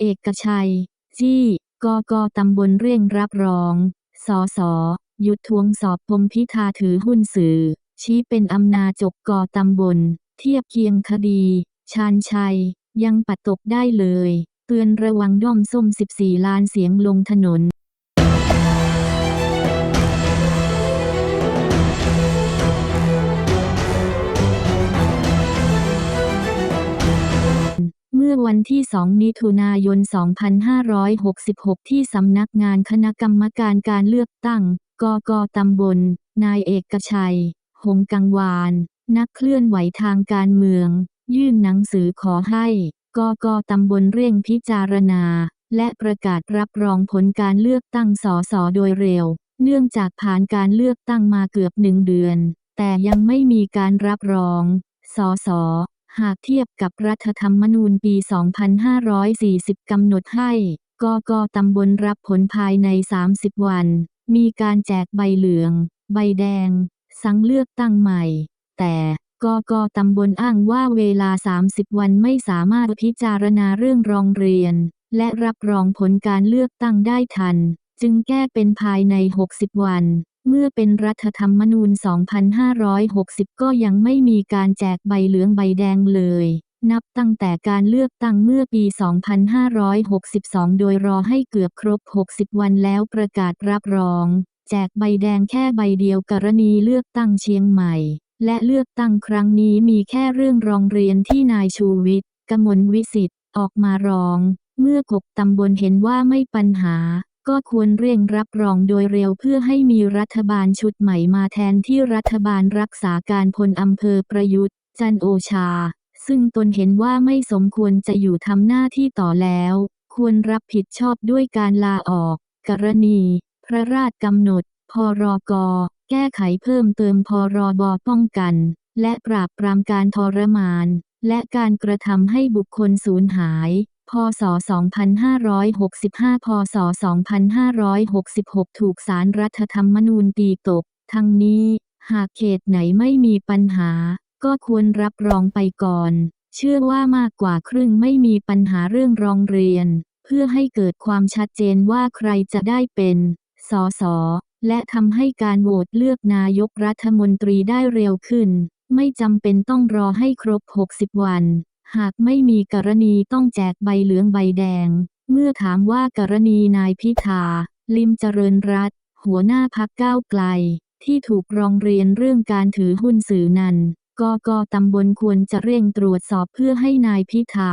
เอกชัย จี้กกตำบลเร่งรับรอง สส หยุดทวงสอบพมพิธาถือหุ้นสื่อ ชี้เป็นอำนาจกกตำบล เทียบเคียงคดี ชาญชัย ยังปัดตกได้เลย เตือนระวังด้อมส้ม 14 ล้านเสียงลงถนน มื่อวันที่ 2 มิถุนายน 2566 ที่สำนักงานคณะกรรมการการเลือกตั้ง กกตำบล นายเอกชัย หงกังวาน นักเคลื่อนไหวทางการเมือง ยื่นหนังสือขอให้ กกตำบลเร่งพิจารณา และประกาศรับรองผลการเลือกตั้งสสโดยเร็ว เนื่องจากผ่านการเลือกตั้งมาเกือบหนึ่งเดือน แต่ยังไม่มีการรับรอง สส หากเทียบกับรัฐธรรมนูญปี 2540 กำหนดให้กกตำบลรับผลภายใน 30 วัน มีการแจกใบเหลือง ใบแดง สังเลือกตั้งใหม่ แต่กกตำบลอ้างว่าเวลา 30 วันไม่สามารถพิจารณาเรื่องรองเรียน และรับรองผลการเลือกตั้งได้ทัน จึงแก้เป็นภายใน 60 วัน เมื่อเป็นรัฐธรรมนูญ 2560 ก็ยังไม่มีการแจกใบเหลืองใบแดงเลย นับตั้งแต่การเลือกตั้งเมื่อปี 2562 โดยรอให้เกือบครบ 60 วันแล้วประกาศรับรอง แจกใบแดงแค่ใบเดียวกรณีเลือกตั้งเชียงใหม่ และเลือกตั้งครั้งนี้มีแค่เรื่องร้องเรียนที่นายชูวิทย์กมลวิสิทธิ์ออกมาร้อง เมื่อกบตำบลเห็นว่าไม่ปัญหา ก็ควรเร่งรับรองโดยเร็วเพื่อให้มีรัฐบาลชุดใหม่มาแทนที่รัฐบาลรักษาการพลอำเภอประยุทธ์ จันโอชา ซึ่งตนเห็นว่าไม่สมควรจะอยู่ทำหน้าที่ต่อแล้ว ควรรับผิดชอบด้วยการลาออก กรณี พระราชกำหนด พรก แก้ไขเพิ่มเติมพรบป้องกัน และปราบปรามการทรมาน และการกระทำให้บุคคลสูญหาย พศ 2565 พศ 2566 ถูกสารรัฐธรรมนูญตีตก ทั้งนี้ หากเขตไหนไม่มีปัญหา ก็ควรรับรองไปก่อน เชื่อว่ามากกว่าครึ่งไม่มีปัญหาเรื่องร้องเรียน เพื่อให้เกิดความชัดเจนว่าใครจะได้เป็น สส และทำให้การโหวตเลือกนายกรัฐมนตรีได้เร็วขึ้น ไม่จำเป็นต้องรอให้ครบ 60 วัน หากไม่มีกรณีต้องแจกใบเหลืองใบแดง เมื่อถามว่ากรณีนายพิธา ลิมเจริญรัตหัวหน้าพักก้าวไกล ที่ถูกร้องเรียนเรื่องการถือหุ้นสื่อนั้นกกตำบลควรจะเร่งตรวจสอบเพื่อให้นายพิธา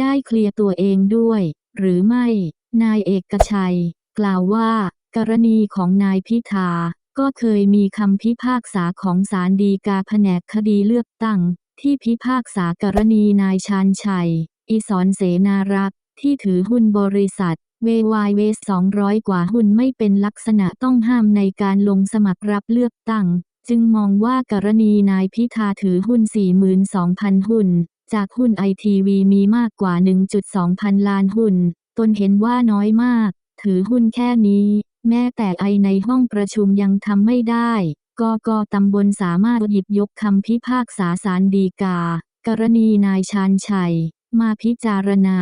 ได้เคลียร์ตัวเองด้วย หรือไม่ นายเอกชัย กล่าวว่า กรณีของนายพิธา ก็เคยมีคำพิพากษาของศาลฎีกาแผนกคดีเลือกตั้ง ที่พิพากษากรณีนายชาญชัย อิสรเสนารักษ์ที่ถือหุ้นบริษัทเววายเวส200กว่าหุ้นไม่เป็นลักษณะต้องห้ามในการลงสมัครรับเลือกตั้ง จึงมองว่ากรณีนายพิธาถือหุ้น 42,000 หุ้น จากหุ้นไอทีวีมีมากกว่า 1.2 พันล้านหุ้น ตนเห็นว่าน้อยมาก ถือหุ้นแค่นี้ แม้แต่ไอในห้องประชุมยังทำไม่ได้ กกตำบลสามารถหยิบยกคำพิพากษาสารดีกา กรณีนายชาญชัย มาพิจารณา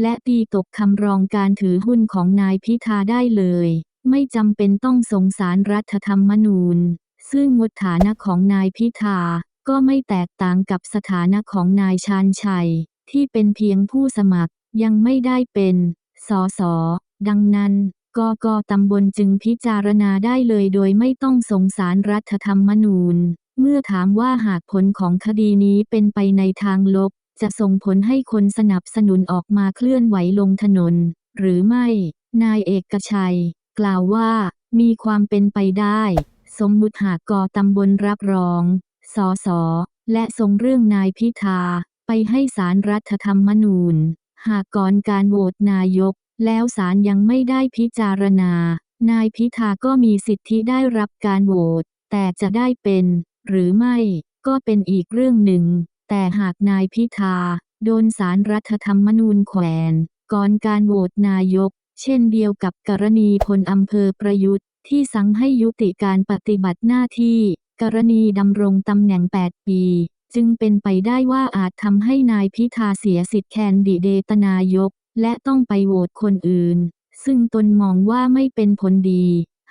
และตีตกคำรองการถือหุ้นของนายพิธาได้เลย ไม่จำเป็นต้องสงสารรัฐธรรมนูญ ซึ่งมฐานะของนายพิธา ก็ไม่แตกต่างกับสถานะของนายชาญชัย ที่เป็นเพียงผู้สมัครยังไม่ได้เป็นสสดังนั้น กกตำบลจึงพิจารณาได้เลยโดยไม่ต้องสงสารรัฐธรรมนูญ เมื่อถามว่าหากผลของคดีนี้เป็นไปในทางลบ จะส่งผลให้คนสนับสนุนออกมาเคลื่อนไหวลงถนน หรือไม่ นายเอกชัย กล่าวว่ามีความเป็นไปได้ สมมุติหากกตำบลรับรองสสและส่งเรื่องนายพิธา ไปให้สารรัฐธรรมนูญ หากก่อนการโหวตนายก แล้วศาลยังไม่ได้พิจารณา นายพิธาก็มีสิทธิได้รับการโหวต แต่จะได้เป็น หรือไม่ก็เป็นอีกเรื่องหนึ่ง แต่หากนายพิธา โดนสารรัฐธรรมนูญแขวน ก่อนการโหวตนายก เช่นเดียวกับกรณีพลอำเภอประยุทธ์ ที่สั่งให้ยุติการปฏิบัติหน้าที่ กรณีดำรงตำแหน่ง 8 ปี จึงเป็นไปได้ว่าอาจทำให้นายพิธาเสียสิทธิ์แคนดิเดตนายก และต้องไปโหวตคนอื่น ซึ่งตนมองว่าไม่เป็นผลดี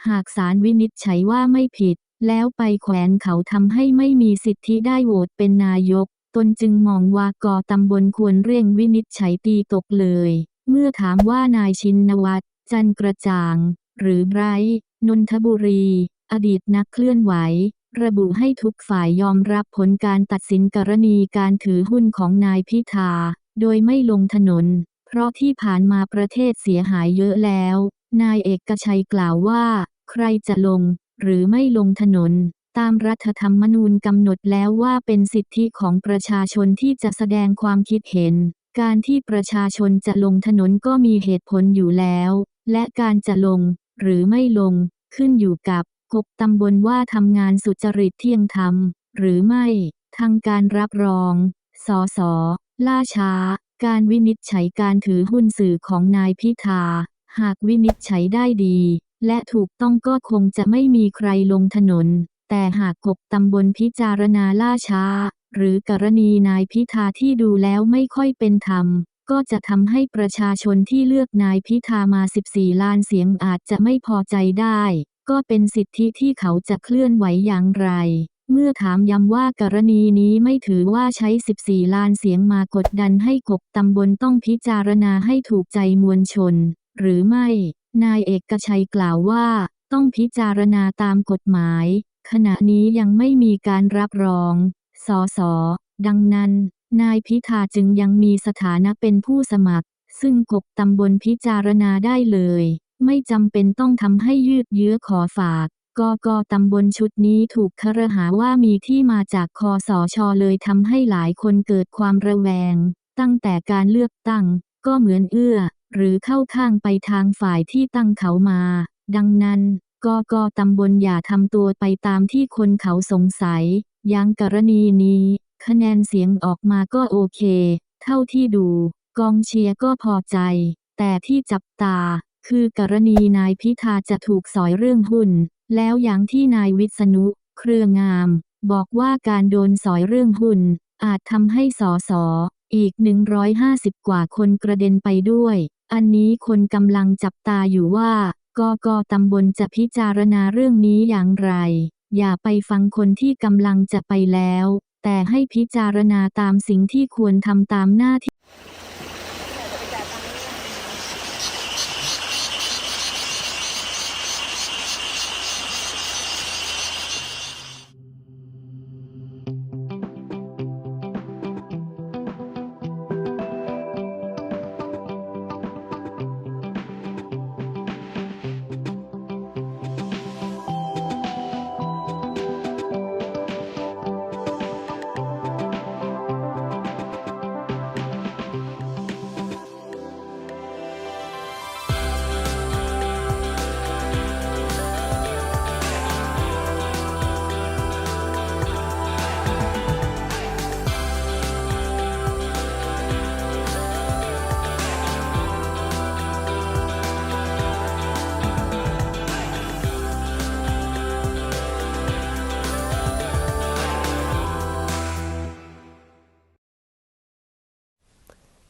หากศาลวินิจฉัยว่าไม่ผิด แล้วไปแขวนเขาทำให้ไม่มีสิทธิได้โหวตเป็นนายก ตนจึงมองว่ากอตำบลควรเร่งวินิจฉัยตีตกเลย เมื่อถามว่านายชินวัตรจันกระจ่าง หรือไบรท์นนทบุรี อดีตนักเคลื่อนไหวระบุให้ทุกฝ่ายยอมรับผลการตัดสินกรณีการถือหุ้นของนายพิธา โดยไม่ลงถนน เพราะที่ผ่านมาประเทศเสียหายเยอะแล้ว นายเอกชัยกล่าวว่า ใครจะลง หรือไม่ลงถนน ตามรัฐธรรมนูญกำหนดแล้วว่าเป็นสิทธิของประชาชนที่จะแสดงความคิดเห็น การที่ประชาชนจะลงถนนก็มีเหตุผลอยู่แล้ว และการจะลง หรือไม่ลง ขึ้นอยู่กับกบตำบลว่าทำงานสุจริตเที่ยงธรรม หรือไม่ ทางการรับรอง สอสอล่าช้า การวินิจฉัยการถือหุ้นสื่อของนายพิธา หากวินิจฉัยได้ดี และถูกต้องก็คงจะไม่มีใครลงถนน แต่หากกบตำบลพิจารณาล่าช้า หรือกรณีนายพิธาที่ดูแล้วไม่ค่อยเป็นธรรม ก็จะทำให้ประชาชนที่เลือกนายพิธามา 14 ล้านเสียงอาจจะไม่พอใจได้ ก็เป็นสิทธิที่เขาจะเคลื่อนไหวอย่างไร เมื่อถามย้ำว่ากรณีนี้ไม่ถือว่าใช้ 14 ล้านเสียงมากดดันให้กบตำบลต้องพิจารณาให้ถูกใจมวลชน หรือไม่ นายเอกชัยกล่าวว่า ต้องพิจารณาตามกฎหมาย ขณะนี้ยังไม่มีการรับรองสอสอดังนั้น นายพิธาจึงยังมีสถานะเป็นผู้สมัคร ซึ่งกบตำบลพิจารณาได้เลย ไม่จำเป็นต้องทำให้ยืดเยื้อขอฝาก กกตำบลชุดนี้ถูกครหาว่ามีที่มาจากคอสอชอเลยทำให้หลายคนเกิดความระแวง ตั้งแต่การเลือกตั้ง ก็เหมือนเอื้อ หรือเข้าข้างไปทางฝ่ายที่ตั้งเขามา ดังนั้นกกตำบลอย่าทำตัวไปตามที่คนเขาสงสัย อย่างกรณีนี้ คะแนนเสียงออกมาก็โอเค เท่าที่ดู กองเชียร์ก็พอใจ แต่ที่จับตาคือกรณีนายพิธาจะถูกสอยเรื่องหุ้น แล้วอย่างที่นายวิษณุ เครืองาม บอกว่าการโดนสอยเรื่องหุ้น อาจทำให้สอสออีก 150 กว่าคนกระเด็นไปด้วย อันนี้คนกำลังจับตาอยู่ว่ากกตำบลจะพิจารณาเรื่องนี้อย่างไร อย่าไปฟังคนที่กำลังจะไปแล้ว แต่ให้พิจารณาตามสิ่งที่ควรทำตามหน้าที่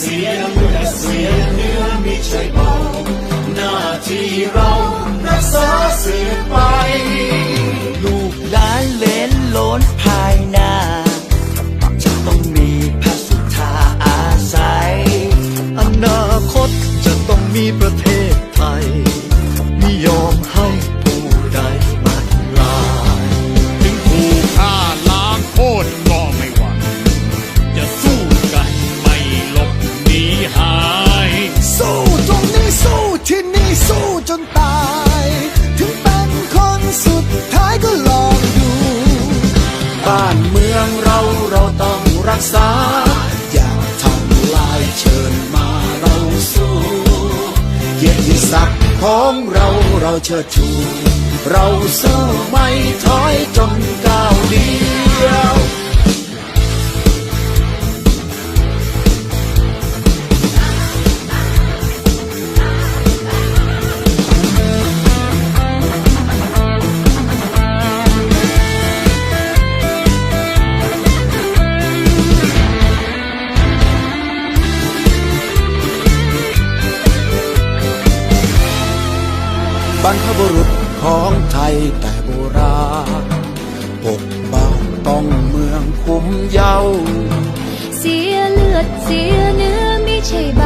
เสียน้ำและเสียเนื้อมีใจเบาหน้าที่เรารักษาสืบไป เกียรติศักดิ์ของเราเราเชิดชู เราสู้ไม่ถอยจนก้าวเดียว แต่โบราณปกป้องต้องเมืองคุ้มเยาเสียเลือดเสียเนื้อไม่ใช่บา